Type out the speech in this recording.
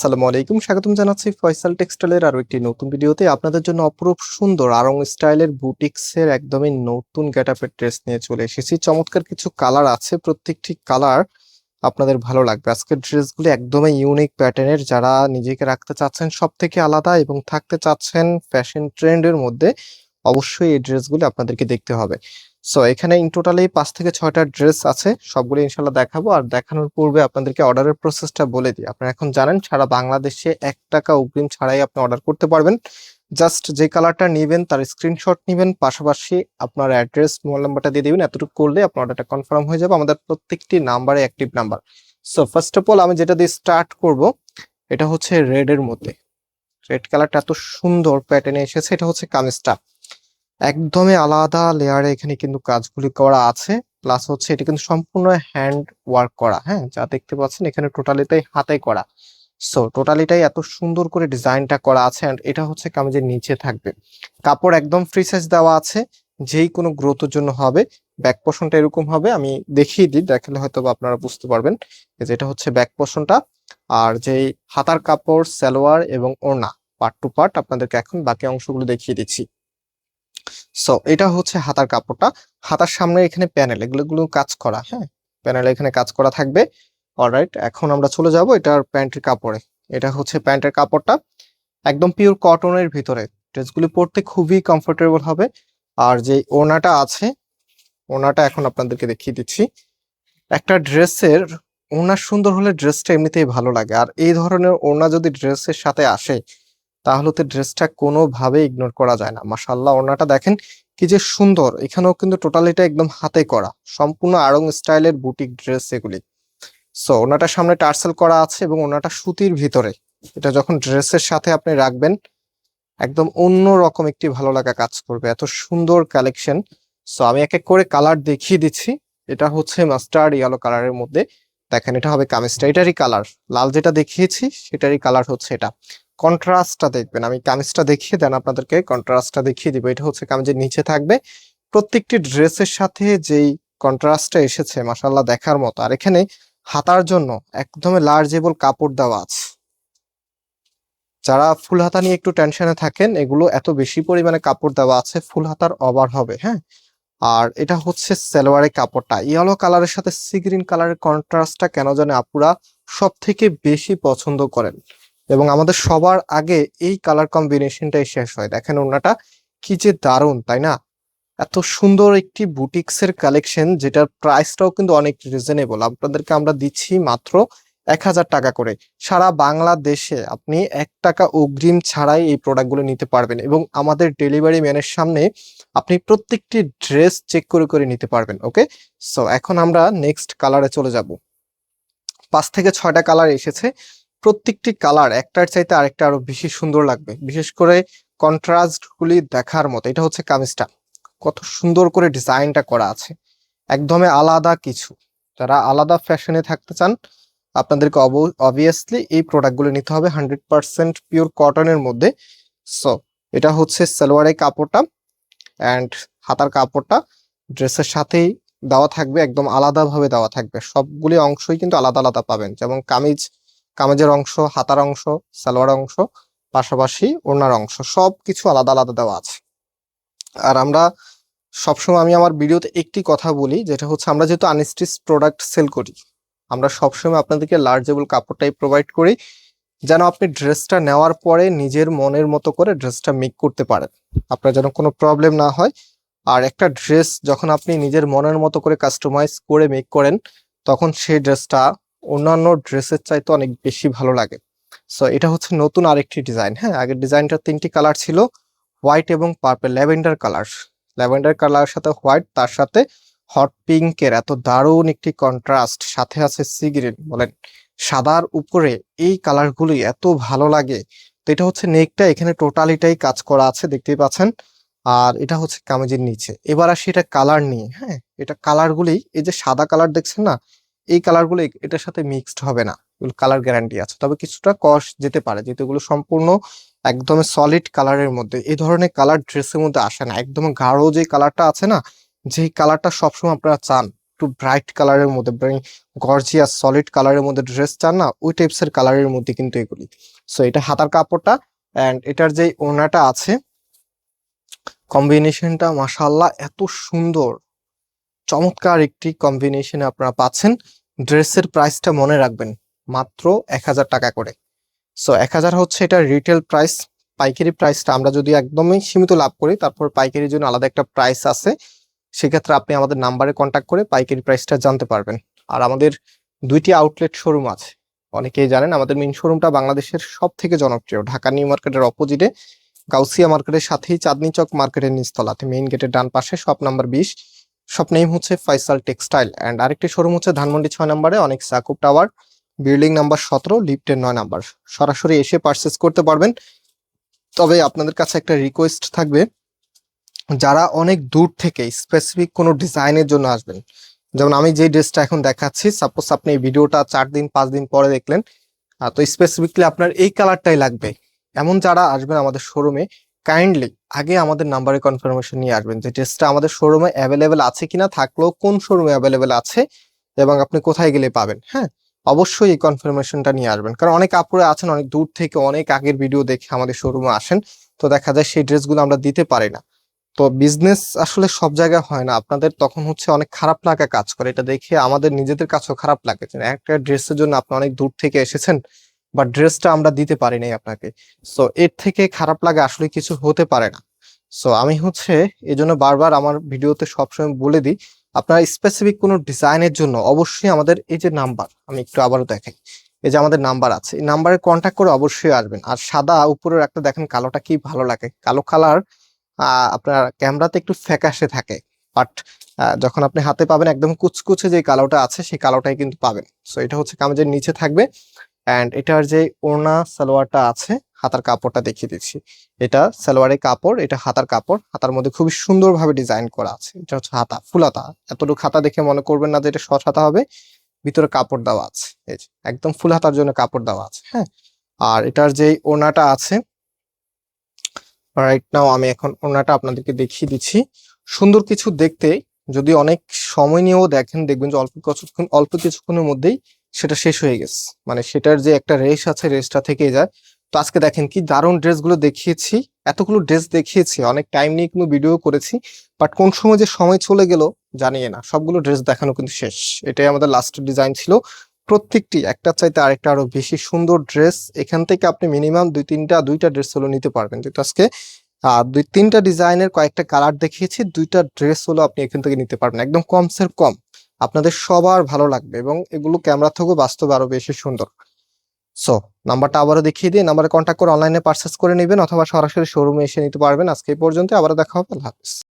আসসালামু আলাইকুম। স্বাগতম জানাচ্ছি ফয়সাল টেক্সটাইলের আরও একটি নতুন ভিডিওতে। আপনাদের জন্য অপরূপ সুন্দর আরং স্টাইলের বুটিক্সের একদমই নতুন গেটআপের ড্রেস নিয়ে চলে এসেছি। চমৎকার কিছু কালার আছে, প্রত্যেকটি কালার আপনাদের ভালো লাগবে। আজকের ড্রেসগুলি একদমই ইউনিক প্যাটার্নের যারা নিজেকে রাখতে চাচ্ছেন সব থেকে আলাদা এবং থাকতে চাচ্ছেন ফ্যাশন ট্রেন্ডের মধ্যে অবশ্যই এই ড্রেসগুলি আপনাদেরকে দেখতে হবে। সো এখানে ইন টোটালি পাঁচ থেকে ছয়টা ড্রেস আছে, সবগুলো ইনশাল্লাহ দেখাবো। আর দেখানোর পূর্বে আপনাদেরকে অর্ডারের প্রসেসটা বলে দিই। আপনারা এখন জানেন, সারা বাংলাদেশে এক টাকা অগ্রিম ছাড়াই আপনি অর্ডার করতে পারবেন। জাস্ট যে কালারটা নেবেন, তার স্ক্রিনশট নেবেন, পাশাপাশি আপনার অ্যাড্রেস মোবাইল নাম্বারটা দিয়ে দিবেন। এতটুকু করলে আপনার অর্ডারটা কনফার্ম হয়ে যাবে আমাদের প্রত্যেকটি নাম্বারে active number so first of all আমি যেটা দিয়ে স্টার্ট করব, এটা হচ্ছে রেড এর মধ্যে। রেড কালারটা এত সুন্দর প্যাটার্নে এসেছে, এটা হচ্ছে কামিজটা। একদমই আলাদা লেয়ারে এখানে কিন্তু কাজগুলি করা আছে। প্লাস হচ্ছে এটা কিন্তু সম্পূর্ণ হ্যান্ড ওয়ার্ক করা হ্যাঁ? যা দেখতে পাচ্ছেন এখানে টোটালিটাই হাতে করা। সো টোটালিটাই এত সুন্দর করে ডিজাইনটা করা আছে এন্ড এটা হচ্ছে কামিজের নিচে থাকবে। কাপড় একদম ফ্রি সাইজ দেওয়া আছে, যেই কোনো গ্রোথের জন্য হবে। ব্যাক পোর্শনটা এরকম হবে, আমি দেখিয়ে দিই, দেখালে হয়তো আপনারা বুঝতে পারবেন। যে এটা হচ্ছে ব্যাক পোর্শনটা আর যেই হাতার কাপড়, সালোয়ার এবং ওড়না পার্ট টু পার্ট আপনাদেরকে এখন বাকি অংশগুলো দেখিয়ে দিচ্ছি। সো এটা হচ্ছে হাতার কাপড়টা। হাতার সামনে এখানে প্যানেল এগুলো গুলো কাজ করা হ্যাঁ? প্যানেলে এখানে কাজ করা থাকবে। অলরাইট এখন আমরা চলে যাব এটার প্যান্টের কাপড়ে। এটা হচ্ছে প্যান্টের কাপড়টা। একদম পিওর কটনের ভিতরে। ড্রেসগুলি পরতে খুবই কমফোর্টেবল হবে। আর যে ওড়নাটা আছে, ওড়নাটা এখন আপনাদেরকে দেখিয়ে দিচ্ছি। একটা ড্রেসের, ওড়না সুন্দর হলে ড্রেসটা এমনিতেই ভালো লাগে। আর এই ধরনের ওড়না যদি ড্রেসের সাথে আসে তাহলে তো ড্রেসটা কোনোভাবে ইগনোর করা যায় না। মাসাল্লাহ ওড়নাটা দেখেন কি যে সুন্দর। এখানেও কিন্তু টোটালিটা একদম হাতে করা। সম্পূর্ণ আড়ং স্টাইলের বুটিক ড্রেস এগুলি। সো ওনাটার সামনে টার্সেল করা আছে এবং ওনাটা সুতির ভিতরে। এটা যখন ড্রেসের সাথে আপনি রাখবেন, একদম অন্য রকম একটি ভালো লাগা কাজ করবে। এত সুন্দর কালেকশন সো আমি এক এক করে কালার দেখিয়ে দিচ্ছি। এটা হচ্ছে মাস্টার্ড ইয়েলো কালারের মধ্যে। দেখেন, এটা হবে কামিজটা এটারই কালার লাল যেটা দেখিয়েছি, সেটারই কালার হচ্ছে এটা। কন্ট্রাস্টটা দেখবেন। আমি কামিজটা দেখিয়ে দেন আপনাদেরকে কন্ট্রাস্টটা দেখিয়ে দিব। এটা হচ্ছে কামিজের নিচে থাকবে। প্রত্যেকটি ড্রেসের সাথে যেই কন্ট্রাস্টটা এসেছে মাসাল্লাহ দেখার মতো। আর এখানে হাতার জন্য একদমই লার্জেবল কাপড় দেওয়া আছে। যারা ফুল হাতা নিয়ে একটু টেনশনে থাকেন, এগুলো এত বেশি পরিমাণে কাপড় দেওয়া আছে, ফুল হাতার ওভার হবে হ্যাঁ? আর এটা হচ্ছে সালোয়ারের কাপড়টা। ইয়েলো কালারের সাথে সি গ্রিন কালারের কন্ট্রাস্টটা কেন জানে আপুরা সব থেকে বেশি পছন্দ করেন। এবং আমাদের সবার আগে এই কালার কম্বিনেশনটাই শেষ হয়। দেখেন ওনাটা কি যে দারুণ, তাই না? এত সুন্দর একটি বুটিক্সের কালেকশন যেটার প্রাইসটাও কিন্তু অনেক রিজনেবল আপনাদেরকে আমরা দিচ্ছি মাত্র এক হাজার টাকা করে। সারা বাংলাদেশে আপনি এক টাকা অগ্রিম ছাড়াই এই প্রোডাক্টগুলো নিতে পারবেন এবং আমাদের ডেলিভারি ম্যানের সামনে আপনি প্রত্যেকটি ড্রেস চেক করে করে নিতে পারবেন ওকে সো এখন আমরা নেক্সট কালারে চলে যাব। পাঁচ থেকে ছয়টা কালার এসেছে। প্রত্যেকটি কালার একটার চাইতে আরেকটা আরও বেশি সুন্দর লাগবে। বিশেষ করে কন্ট্রাস্ট গুলি দেখার মতো। এটা হচ্ছে কামিজটা। কত সুন্দর করে ডিজাইনটা করা আছে। একদমে আলাদা কিছু। যারা আলাদা ফ্যাশনে থাকতে চান, আপনাদেরকে অবভিয়াসলি এই প্রোডাক্টগুলো নিতে হবে হান্ড্রেড পার্সেন্ট পিওর কটনের মধ্যে। সো এটা হচ্ছে সালোয়ারের কাপড়টা অ্যান্ড হাতার কাপড়টা ড্রেসের সাথেই দেওয়া থাকবে, একদম আলাদাভাবে দেওয়া থাকবে। সবগুলি অংশই কিন্তু আলাদা আলাদা পাবেন। যেমন কামিজ কামেজের অংশ, হাতার অংশ, সালোয়ার অংশ, পাশাপাশি ওড়নার অংশ সব কিছু আলাদা আলাদা দেওয়া আছে। আর আমরা সবসময় আমি আমার ভিডিওতে একটি কথা বলি, যেটা হচ্ছে আমরা যেহেতু আনস্টিচ প্রোডাক্ট সেল করি, আমরা সবসময় আপনাদেরকে লার্জেবল কাপড়টাই প্রোভাইড করি, যেন আপনি ড্রেসটা নেওয়ার পরে নিজের মনের মতো করে ড্রেসটা মেক করতে পারেন। আপনার যেন কোনো প্রবলেম না হয়। আর একটা ড্রেস যখন আপনি নিজের মনের মতো করে কাস্টমাইজ করে মেক করেন, তখন সেই ড্রেসটা অন্যান্য ড্রেসের চাইতে অনেক বেশি ভালো লাগে। সো এটা হচ্ছে নতুন আরেকটি ডিজাইন হ্যাঁ? আগের ডিজাইনটা তিনটি কালার ছিল হোয়াইট এবং পার্পেল ল্যাভেন্ডার কালার ল্যাভেন্ডার কালারের সাথে হোয়াইট তার সাথে হট পিঙ্কের এত দারুণ একটি কন্ট্রাস্ট সাথে আছে সি গ্রিন বলেন। সাদার উপরে এই কালারগুলি এত ভালো লাগে। তো এটা হচ্ছে নেকটা, এখানে টোটালিটাই কাজ করা আছে, দেখতেই পাচ্ছেন। আর এটা হচ্ছে কামিজের নিচে। এবার আসি এটা কালার নিয়ে হ্যাঁ? এটা কালারগুলি এই যে সাদা কালার দেখছেন না? এই কালারগুলো এটার সাথে মিক্সড হবে না। এগুলো কালার গ্যারান্টি আছে। তবে কিছুটা কস যেতে পারে, যেহেতু এগুলো সম্পূর্ণ একদম সলিড কালারের মধ্যে। এই ধরনের কালার ড্রেসের মধ্যে আসে না। একদম গাঢ় যে কালারটা আছে না যে কালারটা সবসময় আপনারা চান, একটু ব্রাইট কালারের মধ্যে গর্জিয়াস সলিড কালারের মধ্যে ড্রেস চান না, ওই টাইপস এর কালারের মধ্যে কিন্তু এগুলি। সো এটা হাতার কাপড়টা অ্যান্ড এটার যে ওড়নাটা আছে কম্বিনেশনটা মাশাআল্লাহ এত সুন্দর। চমৎকার একটি কম্বিনেশনে আপনারা পাচ্ছেন। ড্রেসের প্রাইসটা মনে রাখবেন, মাত্র এক হাজার টাকা করে। সো এক হাজার হচ্ছে এটা রিটেল প্রাইস পাইকারি প্রাইসটা আমরা যদি একদমই সীমিত লাভ করি, তারপর পাইকারির জন্য আলাদা একটা প্রাইস আছে, সেক্ষেত্রে আপনি আমাদের নাম্বারে কন্ট্যাক্ট করে পাইকারি প্রাইসটা জানতে পারবেন। আর আমাদের দুইটি আউটলেট শোরুম আছে। অনেকেই জানেন, আমাদের মেইন শোরুমটা বাংলাদেশের সব থেকে জনপ্রিয়। ঢাকা নিউ মার্কেটের অপোজিটে গাউসিয়া মার্কেটের সাথেই চাঁদনি চক মার্কেটের নিচতলাতে মেইন গেটের ডান পাশে শপ নাম্বার বিশ। শপ নেম হচ্ছে ফাইসাল টেক্সটাইল অ্যান্ড আরেকটি শোরুম হচ্ছে ধানমন্ডি ছয় নম্বরে অনেক সাকুব টাওয়ার বিল্ডিং নাম্বার সতেরো লিফটের নয় নাম্বার। সরাসরি এসে পারচেস করতে পারবেন। তবে আপনাদের কাছে একটা রিকোয়েস্ট থাকবে, যারা অনেক দূর থেকে স্পেসিফিক কোনো ডিজাইনের জন্য আসবেন। যেমন আমি যে ড্রেসটা এখন দেখাচ্ছি সাপোজ আপনি ভিডিওটা চার দিন, পাঁচ দিন পরে দেখলেন তো স্পেসিফিকলি আপনার এই কালারটাই লাগবে। এমন যারা আসবেন আমাদের শোরুমে কাইন্ডলি আগে আমাদের নাম্বারে কনফার্মেশন নিয়ে আসবেন যে ড্রেসটা আমাদের শোরুমে অ্যাভেলেবেল আছে কিনা, থাকলেও কোন শোরুমে অ্যাভেলেবেল আছে এবং আপনি কোথায় গেলে পাবেন হ্যাঁ? অবশ্যই এই কনফার্মেশনটা নিয়ে আসবেন। কারণ অনেক আপুরে আছেন, অনেক দূর থেকে, অনেক আগের ভিডিও দেখে আমাদের শোরুমে আসেন, তো দেখা যায় সেই ড্রেসগুলো আমরা দিতে পারি না। তো বিজনেস আসলে সব জায়গায় হয় না, আপনাদের তখন হচ্ছে অনেক খারাপ লাগা কাজ করে। এটা দেখে আমাদের নিজেদের কাছেও খারাপ লাগে একটা ড্রেসের জন্য আপনি অনেক দূর থেকে এসেছেন বা ড্রেসটা আমরা দিতে পারি নাই আপনাকে। সো এর থেকে খারাপ লাগা আসলে কিছু হতে পারে না। সো আমি হচ্ছে এই জন্য বারবার আমার ভিডিওতে সবসময় বলে দিই, আপনার স্পেসিফিক কোনো ডিজাইনের জন্য অবশ্যই আমাদের এই যে নাম্বার আমি একটু আবারও দেখাই। এই যে আমাদের নাম্বার আছে, এই নাম্বারে কন্ট্যাক্ট করে অবশ্যই আসবেন। আর সাদা উপরের একটা দেখেন কালোটা কি ভালো লাগে। কালো কালার আপনার ক্যামেরাতে একটু ফ্যাকাশে থাকে। বাট যখন আপনি হাতে পাবেন একদম কুচকুচে যে কালোটা আছে, সেই কালোটাই কিন্তু পাবেন। সো এটা হচ্ছে কামেজের নিচে থাকবে। অ্যান্ড এটার যে ওড়না, সালোয়ারটা আছে, হাতার কাপড়টা দেখিয়ে দিচ্ছি। এটা সালোয়ারের কাপড়, এটা হাতার কাপড়। হাতার মধ্যে খুবই সুন্দরভাবে ডিজাইন করা আছে। এটা হচ্ছে হাতা, ফুল হাতা। এতটুকু হাতা দেখে মনে করবেন না যে এটা শর্ট হাতা হবে। ভিতরে কাপড় দেওয়া আছে। একদম ফুল হাতার জন্য কাপড় দেওয়া আছে হ্যাঁ? আর এটার যে ওড়নাটা আছে রাইট নাও আমি এখন ওড়নাটা আপনাদেরকে দেখিয়ে দিচ্ছি। সুন্দর কিছু দেখতে, যদি অনেক সময় নিয়েও দেখেন, দেখবেন যে অল্প কিছুক্ষণ অল্প কিছুক্ষণের মধ্যেই সেটা শেষ হয়ে গেছে। মানে সেটার যে একটা রেস আছে রেসটা থেকে যায়। তো আজকে দেখেন কি দারুণ ড্রেসগুলো দেখিয়েছি, এতগুলো ড্রেস দেখিয়েছি, অনেক টাইম নিয়ে কিন্তু ভিডিও করেছি বাট কোন সময় যে সময় চলে গেল জানিয়ে না। সবগুলো ড্রেস দেখানো কিন্তু শেষ। এটাই আমাদের লাস্ট ডিজাইন ছিল। প্রত্যেকটি, একটা চাইতে আরেকটা আরও বেশি সুন্দর ড্রেস, এখান থেকে আপনি মিনিমাম দুই তিনটা, দুইটা ড্রেস হলো নিতে পারবেন। কিন্তু আজকে দুই তিনটা ডিজাইনের কয়েকটা কালার দেখিয়েছি, দুইটা ড্রেস হলো আপনি এখান থেকে নিতে পারবেন। একদম কমসের কম। আপনাদের সবার ভালো লাগবে এবং এগুলো ক্যামেরা থেকেও বাস্তবে আরও বেশি সুন্দর। সো নাম্বারটা আবারও দেখিয়ে দিয়ে নাম্বারে কন্ট্যাক্ট করে অনলাইনে পারচেস করে নেবেন অথবা সরাসরি শোরুমে এসে নিতে পারবেন। আজকে এই পর্যন্ত আবার দেখা হবে। আল্লাহ হাফিজ।